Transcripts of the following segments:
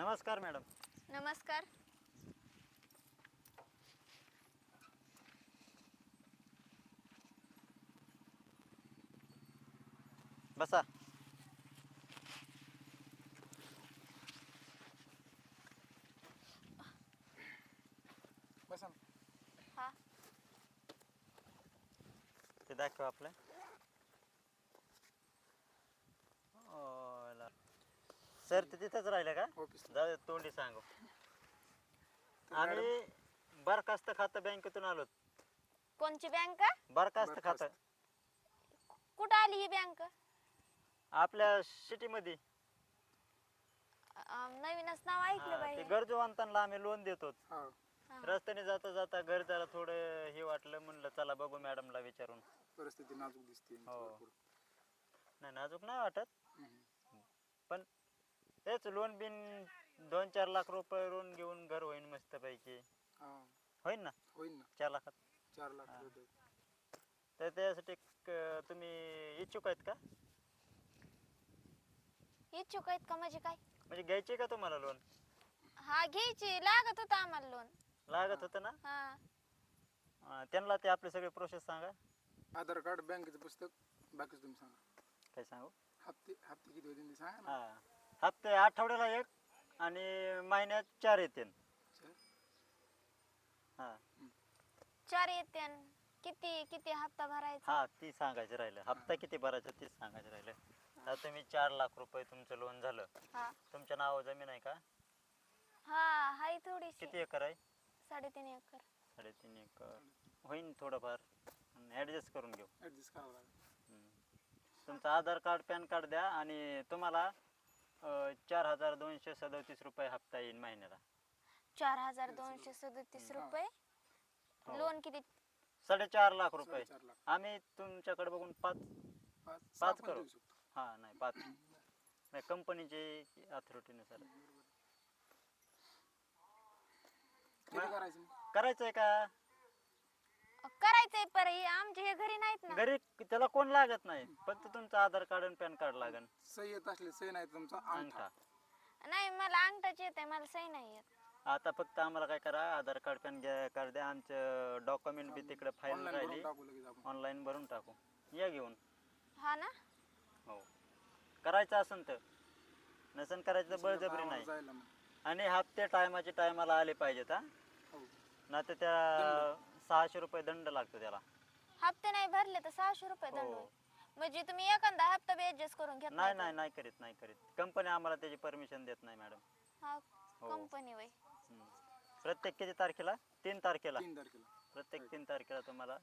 नमस्कार मॅडम. नमस्कार. बसा. बसा ना. हा. ते दाखव आपलं. सर ते तिथंच राहिलं का. जाऊ दे, तोंडी सांगू आम्ही बरखास्त खातं बँकेतून आलो कोणची बँक बरखास्त बरखास्त. खातं कुठं आली ही बँक आपल्या सिटीमध्ये नवीनच नाव ऐकलं ते बाई गरजूवंतांना आम्ही लोन देतो हा. रस्त्याने जाता जाता घर जरा थोडं हे वाटलं म्हणलं चला बघू मॅडमला विचारून परिस्थिती नाजूक दिसते हो. भरपूर. नाही नाजूक नाही वाटत हम्म. पण तेच लोन बिन दोन चार लाख रुपये लोन घेऊन घर होईन मस्त पैकी हा. होईन ना? होईल ना. चार लाखात. चार लाख हा. रुपये. तर त्यासाठी क- तुम्ही इच्छुक आहेत का? इच्छुक आहेत का म्हणजे काय? म्हणजे घ्यायचे का तुम्हाला लोन हा घ्यायची. लागत होतं आम्हाला लोन लागत होतं ना? हा. अं, त्यांना ते आपले सगळे प्रोसेस सांगा. आधार कार्ड बँकेचं पुस्तक बाकीच तुम्ही सांगा. काय सांगू? हप्ते हप्ते किती होते ते सांगा ना. हा. हप्ते आठवड्याला एक आणि महिन्यात चार चार. हा. चार येते. अन किती किती हप्ता भरायचा? हा ती सांगायचं राहिलं. हप्ता किती भरायचा तीच सांगायचं राहिलं. आता तुम्ही चार लाख रुपये तुमचं लोन झालं. हा. तुमच्या नावावर जमीन आहे का? हा हाय थोडीशी. किती एकर आहे? साडेतीन एकर. साडेतीन एकर. होईन थोडंफार. ॲडजस्ट करून घेऊ. ऍडजस्ट करावं लागेल. हम्म. तुमचं आधार कार्ड पॅन कार्ड द्या आणि तुम्हाला अं, चार हजार दोनशे सदतीस रुपये हप्ता येईल महिन्याला. चार हजार दोनशे सदतीस. रुपये? हो. लोन किती? साडेचार लाख रुपये. साडेचार लाख. आम्ही तुमच्याकडे बघून पाच पाच पाच सहा पण करू. देऊ शकतो. हा नाही पाच. नाही कंपनीचे अथॉरिटीनुसार किती मग- करायचं करायचं आहे का? करायचंय पर हे आमचे हे घरी नाहीत ना. घरी त्याला कोण लागत नाही. फक्त तुमचं आधार कार्ड आणि पॅन कार्ड लागन. सही येत असले सही नाही तुमचा अंगठा. नाही मला अंगठाची येते मला सही नाही येत. आता फक्त आम्हाला काय करा आधार कार्ड पॅन कार्ड द्या आमचं डॉक्युमेंट बी तिकडे फाईल ऑनलाईन राहिली. भरून टाकू लगेच आपण. ऑनलाईन भरून टाकू. या घेऊन. हा ना? हो. करायचं असेल तर. नसन करायचं तर बळजबरी नाही. जायला मग. आणि हप्ते टायमाचे टायमाला आले पाहिजेत हा. हो. नाही तर त्या सहाशे रुपये दंड लागतो त्याला. हप्ते नाही भरले तर सहाशे रुपये दंड हो. होईल. म्हणजे तुम्ही एखादा हप्ता बी ऍडजस्ट करून घेत नाही नाही नाही करीत नाही करीत. कंपनी आम्हाला त्याची परमिशन देत नाही मॅडम हा हो. कंपनी वय. हम्म. प्रत्येक किती तारखेला? तीन तारखेला. तीन तारखेला. प्रत्येक तीन तारखेला तुम्हाला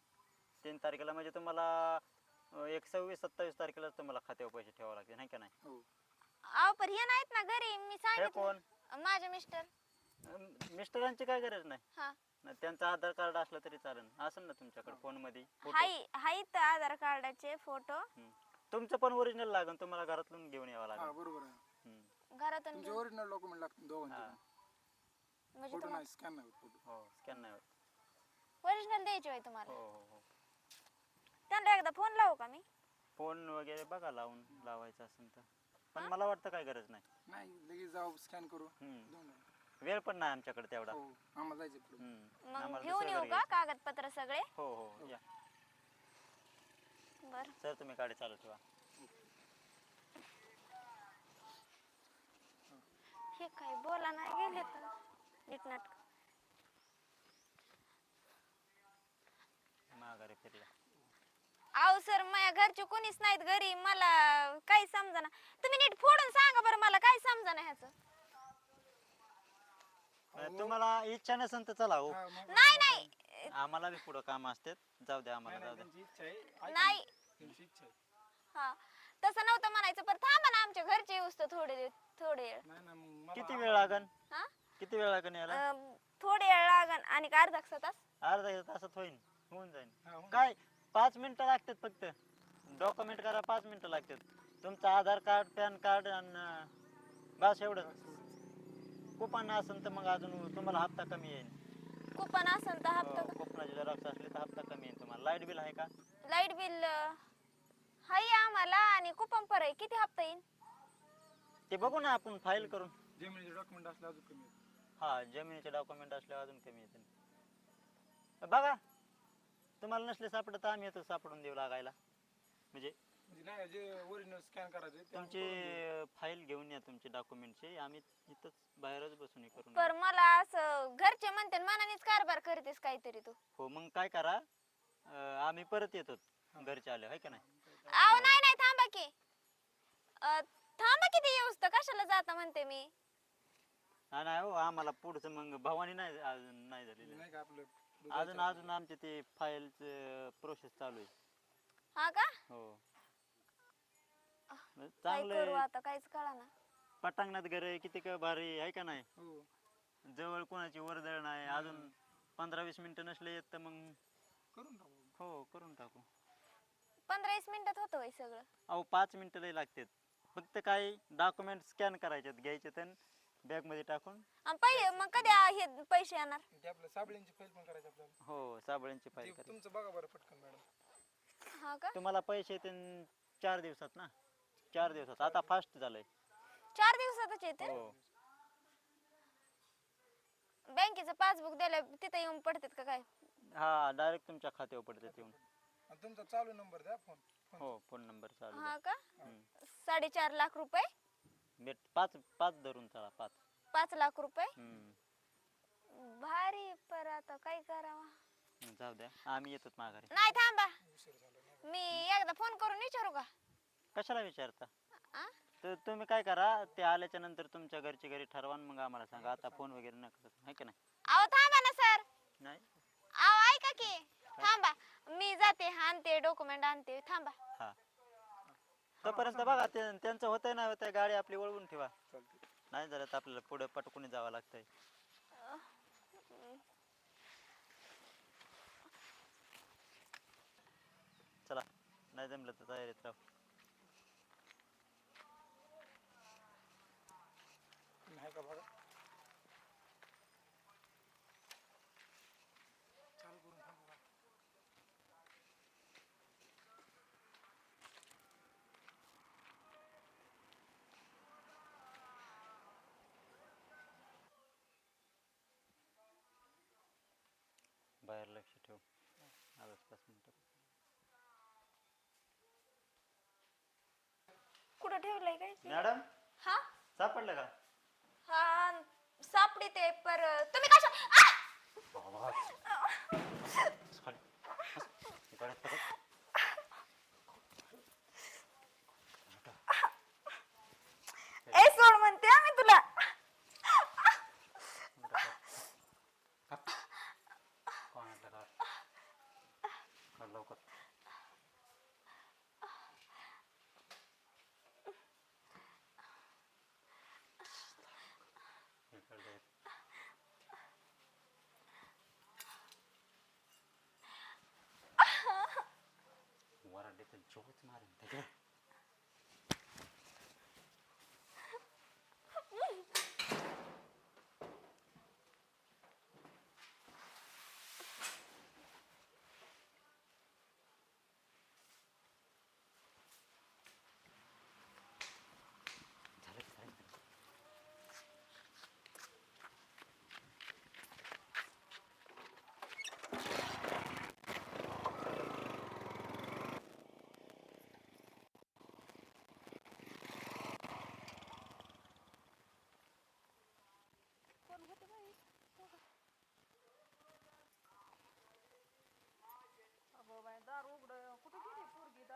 तीन तारखेला म्हणजे तुम्हाला अं, एक सव्वीस सत्तावीस तारखेला तुम्हाला खात्यावर पैसे ठेवावे लागतील नाही का नाही? हो. अहो पण हे नाहीत ना घरी. मी हे सांगितलं. कोण? माझे मिस्टर. अं, मिस्टरांची काय गरज नाही? हा. त्यांचं आधार कार्ड असलं तरी चालेल. असेल ना तुमच्याकडे फोनमध्ये photo. हाय हायत आधार कार्डाचे फोटो. हम्म. तुमचं पण ओरिजिनल लागेल तुम्हाला घरातून घेऊन यावं हा लागेल बरोबर आहे. हम्म. घरातून तुमचे घेऊन- ओरिजिनल डॉक्युमेंट लागतील दोघांचे हा. म्हणजे फोटो तुम्हाला नाही स्कॅन नाही फोटो. हो स्कॅन नाही होत. ओरिजिनल द्यायचे होय तुम्हाला? हो हो हो. त्यांना एकदा फोन लावू का मी? फोन वगैरे बघा लावून लावायचं असेल तर. पण मला वाटतं काय गरज नाही. नाही लगेच जाऊ स्कॅन करू. हम्म. वेळ पण नाही आमच्याकडे तेवढा. हो आम्हाला जायचं पुढे. हम्म. मग आम्हाला घेऊन येऊ घरी का. कागदपत्र सगळे? हो हो या. बर. सर तुम्ही गाडी चालू ठेवा. हे काय बोला नाही गेले तर. माघारी फिरल्या अहो सर माझ्या घरचे कोणीच नाहीत घरी. मला काही समजना. तुम्ही नीट फोडून सांगा बरं मला काय समजना ह्याचं. तुम्हाला इच्छा नसेल तर चला हो. हा, मग- नाही नाही. आम्हाला बी पुढं काम असतात. जाऊ द्या आम्हाला नाही, जाऊ नाही, द्या. त्यांची इच्छा आहे. ऐका नाही. ना, त्यांची इच्छा आहे. हा. तसं नव्हतं म्हणायचं पण थांबा ना आमच्या घरचे येऊस तर थोडे थोडे वेळ. नाही ना मग मला किती वेळ लागन? हा? किती वेळ लागन याला अं, थोडे वेळ लागन आणि का अर्धा तास? अर्धा एक तासात होईन होऊन जाईन. हा, काय पाच मिनिटं लागतात फक्त. डॉक्युमेंट करा पाच मिनिटं लागतात. तुमचं आधार कार्ड पॅन कार्ड आणि बस एवढंच. कुपन असेल तर मग अजून तुम्हाला हप्ता कमी येईल कुपन असेल तर हप्ता कुपनाची झेरॉक्स असली तर हप्ता कमी येईल तुम्हाला. लाइट बिल आहे का? लाइट बिल हाय आम्हाला आणि कुपन पर आहे. किती हप्ता येईल ते बघू ना आपण फाईल करून. जमिनीचे डॉक्युमेंट असले अजून कमी आहेत हा जमिनीचे डॉक्युमेंट असल्यावर अजून कमी येते बघा तुम्हाला नसले सापडत तर आम्ही येतो सापडून देऊ लागायला. म्हणजे म्हणजे नाही जे ओरिजिनल स्कॅन करायचे ते आम्ही तुमची करून देऊ. फाईल घेऊन या तुमचे डॉक्युमेंटचे आम्ही इथंच बाहेरच बसून हे करून पर. मला असं घरचे म्हणते मनानेच कारभार करतेस काहीतरी तू. हो मग काय करा? अं, आम्ही परत येतो घरचे आले आहे का नाही? आव नाही नाही थांबा की. अं, थांबा किती येऊस तर कशाला जाता म्हणते मी? हा, नाही हो आम्हाला पुढचं मग भवानी नाही अजून नाही झालेली. नाही का आपलं? अजून अजून आमचे ते फाईलचं प्रोसेस चालू आहे. हा का? हो. काय चांगलं करू आहे. आता? काहीच कळा ना पटांगणात घर आहे किती का भारी आहे का नाही? हो. जवळ कोणाची वर्दळ नाही अजून पंधरा वीस मिनिटं नसले येत तर मग करून टाकू. हो करून टाकू. पंधरा वीस मिनिटात होतं सगळं. अहो पाच मिनिटं लई लागतात. फक्त काय डॉक्युमेंट स्कॅन करायचे घ्यायचे तर बॅगमध्ये टाकून. आणि पहिले मग कधी आ- हे पैसे येणार? ते आपलं साबळींची फाईल पण करायची आपल्याला. हो साबळ्यांची ते तुमचं बघा बरं पटकन मॅडम. हा का? तुम्हाला पैसे येते चार दिवसात ना? चार दिवसात. आता फास्ट झालंय. चार दिवसातच येते? हो. बँकेचं पासबुक द्यायला तिथे येऊन पडतात का काय? हा डायरेक्ट तुमच्या खात्यावर पडते येऊन. आणि तुमचा चालू नंबर द्या फोन. हो फोन नंबर चालू हा. का. साडेचार लाख रुपये? भेट पाच पाच धरून चला पाच. पाच लाख रुपये? हम्म. भारी पर आता काय करावा? जाऊ द्या. आम्ही येतो माघारी. नाही थांबा. झाला मी एकदा फोन करून विचारू का? कशाला विचारता? आ? तर तुम्ही काय करा ते आल्याच्यानंतर तुमच्या घरची घरी ठरवा आणि मग आम्हाला सांगा. आता फोन वगैरे नका करू. है का नाही? अहो थांबा ना सर. नाही? अहो ऐका की. थांबा. मी जाते आणते डॉक्युमेंट आणते. थांबा. हा. तोपर्यंत बघा ते त्यांचं होतंय ना होतंय गाडी आपली वळवून ठेवा. नाही झालं तर आपल्याला पुढे पटकून जावं लागतंय. चला. नाही जमलं तर तयारीत राहू नाही का बघा. चालू करून थांबा बाहेर लक्ष ठेव. आवाज पाच मिनिटं कुठं ठेवलंय काय? मॅडम? हा? सापडलं का? सापडी ते पर तुम्ही कशा आ! खाली. गळ्यात पकड. ए सोड म्हणते हा मी तुला कोणाला का? काढ लवकर हे काढ लवकर. वराडे तर जोच मारेन त्याच्या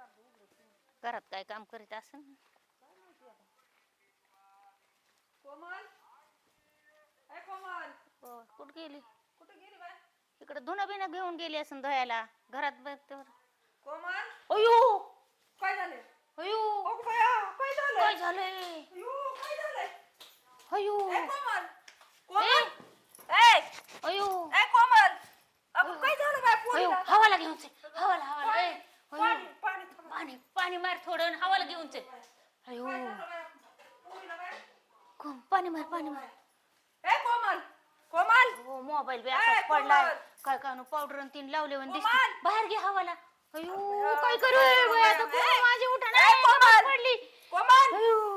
झालं की झालं की. घरात काय काम करीत असन कोमल? ए कोमल. हो, कुठं गेली? कुठे गेली बाय? इकडे धुणं बिणं घेऊन गेली असन धुयाला घरात बरं. कोमल अयो काय झाले अयो अगं बया काय झालं काय झालंय अयो काय झालंय अयो ए कोमल ए, कोमल ए अयो ए कोमल अगं काय झालं बाय अयो पोरीला हवाला घेऊन चल हवाला हवाला ए, पाणी अयो पाणी थांबा. पाणी पाणी मार थोडं आणि हवाला घेऊन चल अयो काय झालं बाय पोरीला बाय कोण पाणी मार पाणी मार ए कोमल कोमल हो मोबाईल बी ए, असाच पडलाय. काय काय पावडर आणि तीन लावले आणि दिसते. कोमल. बाहेर घे हवाला. अयो काय करू? बाई, आता कोण माझी उठा ए, कोमल. पडली. कोमल! अयो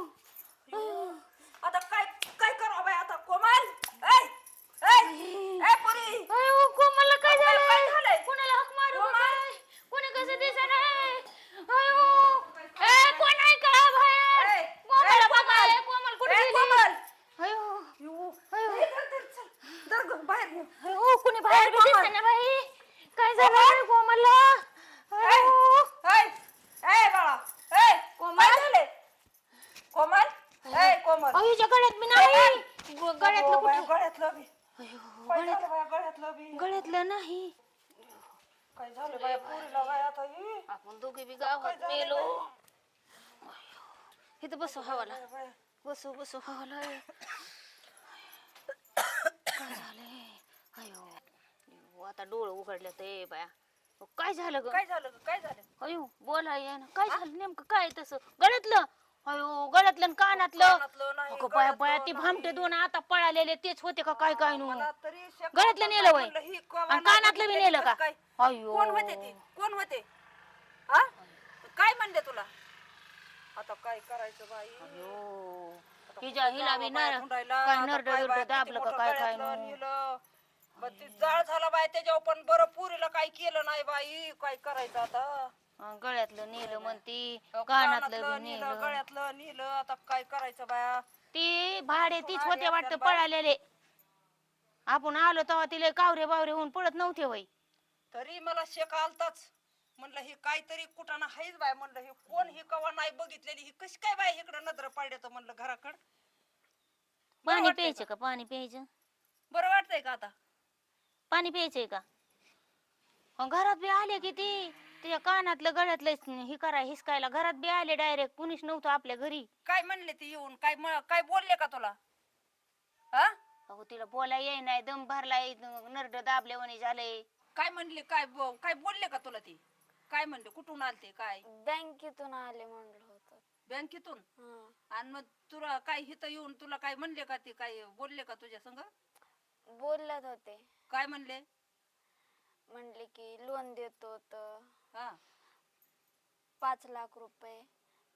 काय झालं? हो. कोमल? हो, गळ्यातलं नाही. काय इथं बसू हवाला. बसू बसू हवाला. काय झालंय? अयो. आता डोळं उघडले ते बाया. अहो, काय झालं ग? काय झालं ग? काय झालं? अयो बोला ये ना. काय झालं नेमकं? काय तसं? गळ्यातलं? अयो गळ्यातलं आणि कानातलं? कानातलं नाही, अगं बाया बाया गळ्यातलं ती. भामटे दोन आता पळालेले तेच होते का काय काय नु? मला तरी शक- गळ्यातलं नेलं वय. ही आणि कानातलं बी नेलं का? काय? अयो. कोण होते ते? कोण होते? हा? काय म्हणले तुला? आता काय करायचं बाई? अयो. हिला बी नर हुंडायला, काय आता नरड काय बिरड बाया, किती दाबलं का मोठं काय काय गळ्यातलं नु? नेलं. ते जाळ झाला बाय त्याच्यावर पण बरं पुरीला काय केलं नाही बाई. काय करायचं आता? अं, गळ्यातलं नेलं म्हणती कानातलं बी नेलं नेलं. गळ्यातलं नेलं. आता काय करायचं बाया? ती भाडे तीच होते वाटतं. पळालेले. आपण आलो तेव्हा तिला कावरे बावरे होऊन पळत नव्हते वय. तरी मला शेक आलताच. म्हणलं ही काहीतरी कुठाना हायच बाय. म्हणलं ही कोण ही कवा नाही बघितलेली? ही कशी काय बाय इकडं नजर पाडण्याचं म्हणलं घराकड. पाणी वाटतंय प्यायचं का? पाणी प्यायचं? बरं वाटतंय का आता? पाणी प्यायचंय का? अं, घरात बी आले की ती तिच्या कानातलं गळ्यातलं हे करा हिसकायला घरात बी आले डायरेक्ट कुणीच नव्हतं आपल्या घरी. काय म्हणले ते येऊन? काय म- काय बोलले का तुला? हा? अहो तिला बोला येई नाही. दम भरलाय. नरड दाबल्यावानी झालंय. काय म्हणले? काय बो- काय बोलले का तुला ते? काय म्हणले? कुठून आलते? काय? बँकेतून आले म्हणलं होतं. बँकेतून? हं. आणि मग तुला काय इथं येऊन तुला काय म्हणले का ते? काय बोलले का तुझ्या संग? बोलत होते. काय म्हणले? म्हणले की लोन देतो तर हा. पाच लाख रुपये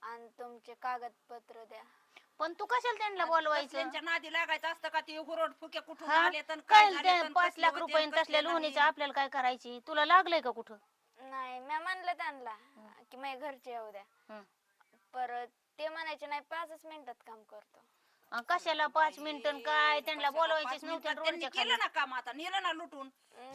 आणि तुमचे कागदपत्र द्या. पण तू कशाला त्यांना बोलवायचं? त्यांच्या नादी लागायचं असतं का? ते हुरड फुके कुठून हा? आले काय काय झाले ते तन पाच कसले लाख होते रुपये तसल्या लोणीचं. आपल्याला काय करायची? तुला लागलंय का कुठं? नाही मी म्हणलं त्यांना की माझ्या घरचे येऊ द्या. हं. परत ते म्हणायचे नाही पाचच मिनिटात काम करतो. अं, कशाला पाच मिनिटं काय? त्यांना बोलवायचेच नव्हते त्यांनी रोडच्या केलं खाली. ना काम आता नेलं ना लुटून.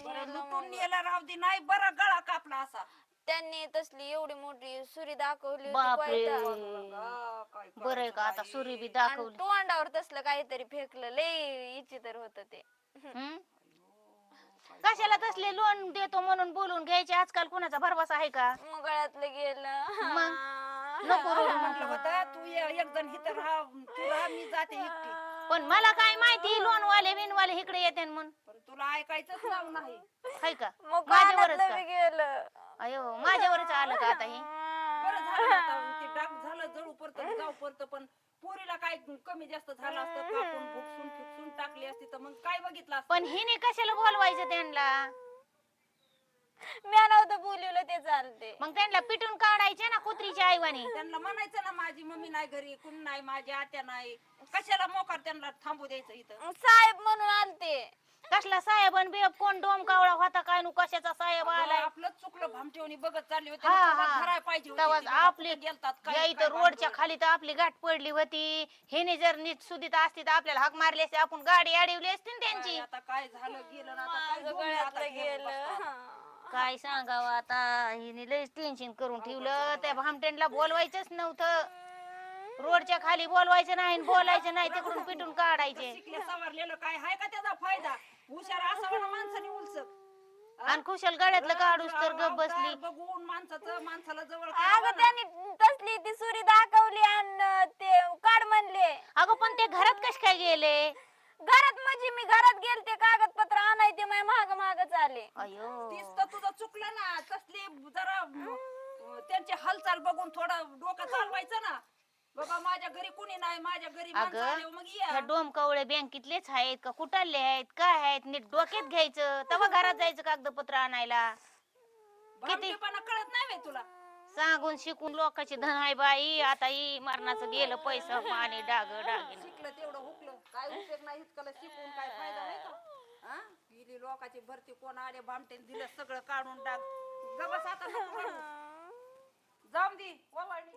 बरं, लुटून. नेला राव दे नाही बरं गळा कापला असा. त्यांनी तसली एवढी मोठी सुरी दाखवली होती बापरे. कोयता. काय बरं आहे का आता सुरी बी? आणि दाखवली? तोंडावर तसलं काहीतरी फेकलं लय इचितर होत ते. हं? कशाला तसले लोन देतो म्हणून बोलून घ्यायचे? आजकाल कुणाचा भरवसा आहे का? मग गळ्यातलं गेलं. मग? नको रडू म्हटलं होतं. तू ये- एक जण इथं राहा तू राहा मी जाते एकटी. पण मला काय माहिती लोन वाले बिनवाले इकडे येते म्हणून. पण तुला ऐकायचंच नाव नाही. हाय का? मग माझ्यावरच कानातलं का? बी गेलं. अयो माझ्यावरच आलं का आता हे? बरं झालं आता ते डाग झालं जळू परत जाऊ परत पण पोरीला काय कमी जास्त झालं असतं कापून भुकसून फिकसून टाकली असती तर मग काय बघितलं असतं? पण हिने कशाला बोलवायचं त्यांना? मी नव्हतं बोलवलं ते चालते मग त्यांना पिटून काढायचे ना कुत्रीच्या आईवानी? त्यांना म्हणायचं ना माझी मम्मी नाही घरी कुण नाही माझी आत्या नाही. कशाला मोकार त्यांना थांबू द्यायचं इथं? साहेब म्हणून आलते कसला साहेब आणि बिब कोण डोम कावळा होता काय नु कशाचा साहेब आलाय? आपलं चुकलं भामठेवणी बघत चालली होती हा, हा. पाहिजे होती तेव्हा आपली कुठे गेलतात काय- या इथं काय रोडच्या भानगड. खाली तर आपली गाठ पडली होती. हिने जर नीट सुधीत असती तर आपल्याला हाक मारली असती आपण गाडी अडवली असती ना त्यांची. काय आता काय झालं गेलं ना आता काय माझं बोलू आता गळ्यातलं घेऊन गेलं. काय सांगावं आता? हिने लयच टेन्शन करून ठेवलं. त्या भामटेनला बोलवायचंच नव्हतं. रोडच्या खाली बोलवायचं नाही आणि बोलायचं नाही तिकडून पिटून काढायचे. सवारलेलं काय हाय का त्याचा फायदा? हुशार असावं माणसाने उलसक आणि कुशल गाड्यातलं काढूस तर गप बसली. बघून माणसाचं माणसाला जवळ अगं ना. त्यांनी तसली ती सुरी दाखवली आणि ते काढ म्हणले. अगं पण ते घरात कश काय गेले? घरात म्हणजे मी घरात गेलते कागदपत्र आणायचे माझ्या महाग महागच आले अयो तीच तर तुझं चुकलं ना तसली जरा अं, त्यांची हालचाल बघून थोडं डोकं चालवायचं ना. बाबा माझ्या घरी कुणी नाही माझ्या घरी माणसं अगं आल्यावर मग ह्या या. डोम कवळे बँकेतलेच आहेत का? कुठाले आहेत? काय आहेत? नीट डोक्यात घ्यायचं. तेव्हा घरात जायचं कागदपत्र आणायला. भामटेपणा कळत नाही तुला. सांगून शिकून लोकांची धन आहे बाई आता ही मरणाचं गेलं पैसा पाणी डाग डागिन शिकलं तेवढं हुकलं काय उपयोग नाही इतकं शिकून काय फायदा आहे का हा? गेली लोकांची भरती कोण आले भामटेन दिलं सगळं काढून टाक गबस आता नको रडू. जाऊन दे ओवाळणी